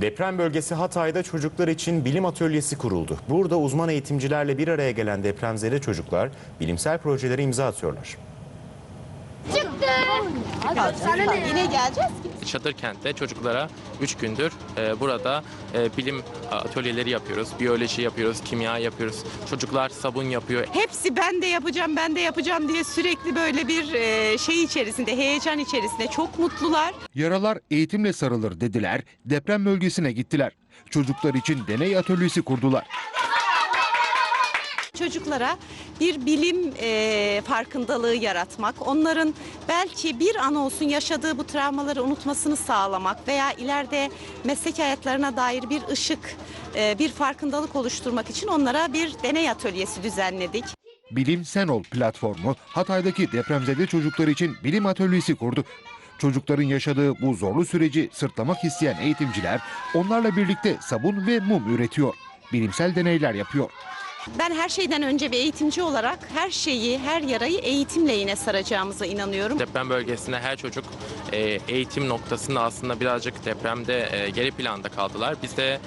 Deprem bölgesi Hatay'da çocuklar için bilim atölyesi kuruldu. Burada uzman eğitimcilerle bir araya gelen depremzede çocuklar bilimsel projelere imza atıyorlar. Yine geleceğiz. Çadır kentte çocuklara 3 gündür e, burada e, bilim atölyeleri yapıyoruz. Biyoloji yapıyoruz, kimya yapıyoruz. Çocuklar sabun yapıyor. Hepsi ben de yapacağım, ben de yapacağım diye sürekli böyle bir e, şey içerisinde, heyecan içerisinde çok mutlular. Yaralar eğitimle sarılır dediler, deprem bölgesine gittiler. Çocuklar için deney atölyesi kurdular. Çocuklara bir bilim e, farkındalığı yaratmak, onların belki bir an olsun yaşadığı bu travmaları unutmasını sağlamak veya ileride meslek hayatlarına dair bir ışık, e, bir farkındalık oluşturmak için onlara bir deney atölyesi düzenledik. Bilim Sen Ol platformu Hatay'daki depremzede çocuklar için bilim atölyesi kurdu. Çocukların yaşadığı bu zorlu süreci sırtlamak isteyen eğitimciler onlarla birlikte sabun ve mum üretiyor. Bilimsel deneyler yapıyor. Ben her şeyden önce bir eğitimci olarak her şeyi, her yarayı eğitimle yine saracağımıza inanıyorum. Deprem bölgesinde her çocuk e, eğitim noktasında aslında birazcık depremde e, geri planda kaldılar. Biz de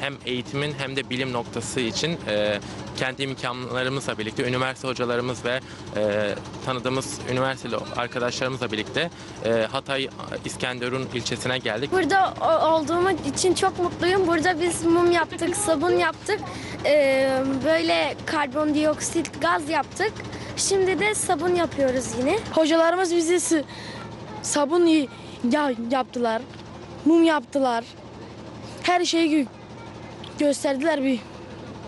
hem eğitimin hem de bilim noktası için e, kendi imkanlarımızla birlikte üniversite hocalarımız ve e, tanıdığımız üniversiteli arkadaşlarımızla birlikte e, Hatay İskenderun ilçesine geldik. Burada olduğum için çok mutluyum. Burada biz mum yaptık, sabun yaptık. Ee, böyle karbondioksit gaz yaptık. Şimdi de sabun yapıyoruz yine. Hocalarımız bize sabun ya- yaptılar, mum yaptılar. Her şeyi gösterdiler bir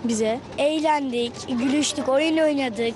bize. Eğlendik, gülüştük, oyun oynadık.